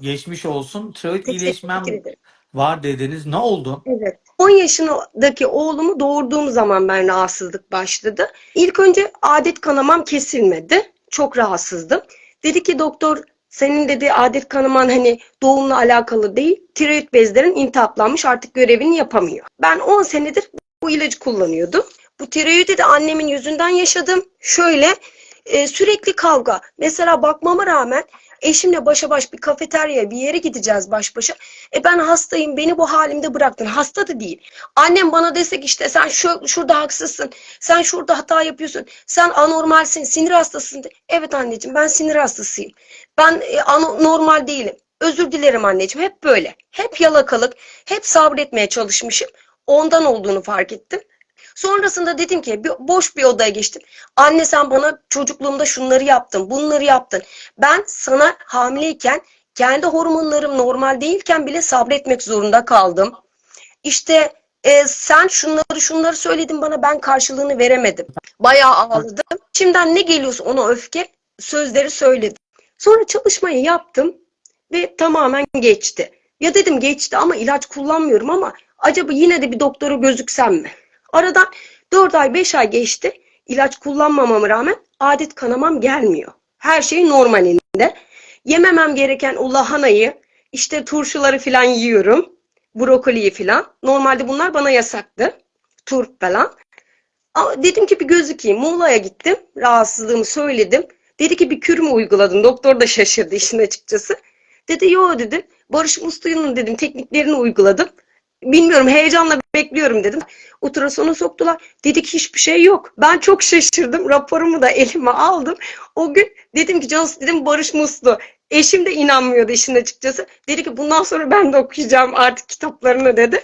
Geçmiş olsun. Tiroid Teşekkür iyileşmem ederim. var dediniz. Ne oldu? Evet. 10 yaşındaki oğlumu doğurduğum zaman ben rahatsızlık başladı. İlk önce adet kanamam kesilmedi. Çok rahatsızdım. Dedi ki doktor senin dedi adet kanaman hani doğumla alakalı değil. Tiroid bezlerin iltihaplanmış artık görevini yapamıyor. Ben 10 senedir bu ilacı kullanıyordum. Bu tiroidi de annemin yüzünden yaşadım. Şöyle e, sürekli kavga. Mesela bakmama rağmen eşimle başa baş bir kafeteryaya bir yere gideceğiz baş başa. E ben hastayım beni bu halimde bıraktın. Hasta da değil. Annem bana desek işte sen şu, şurada haksızsın. Sen şurada hata yapıyorsun. Sen anormalsin. Sinir hastasısın. de. Evet anneciğim ben sinir hastasıyım. Ben e, anormal değilim. Özür dilerim anneciğim. Hep böyle. Hep yalakalık. Hep sabretmeye çalışmışım. Ondan olduğunu fark ettim. Sonrasında dedim ki bir, boş bir odaya geçtim. Anne sen bana çocukluğumda şunları yaptın, bunları yaptın. Ben sana hamileyken kendi hormonlarım normal değilken bile sabretmek zorunda kaldım. İşte e, sen şunları şunları söyledin bana ben karşılığını veremedim. Bayağı ağladım. Şimdiden ne geliyorsa ona öfke sözleri söyledim. Sonra çalışmayı yaptım ve tamamen geçti. Ya dedim geçti ama ilaç kullanmıyorum ama acaba yine de bir doktora gözüksem mi? Aradan 4 ay 5 ay geçti. İlaç kullanmamama rağmen adet kanamam gelmiyor. Her şey normalinde. Yememem gereken o lahanayı, işte turşuları falan yiyorum. Brokoliyi falan. Normalde bunlar bana yasaktı. Turp falan. Ama dedim ki bir gözükeyim. Muğla'ya gittim. Rahatsızlığımı söyledim. Dedi ki bir kür mü uyguladın? Doktor da şaşırdı işin açıkçası. Dedi yo dedi. Barış Muslu'nun dedim tekniklerini uyguladım. Bilmiyorum heyecanla bekliyorum dedim. Ultrasona soktular. Dedik hiçbir şey yok. Ben çok şaşırdım. Raporumu da elime aldım. O gün dedim ki Cansu dedim Barış Muslu. Eşim de inanmıyordu işin açıkçası. Dedi ki bundan sonra ben de okuyacağım artık kitaplarını dedi.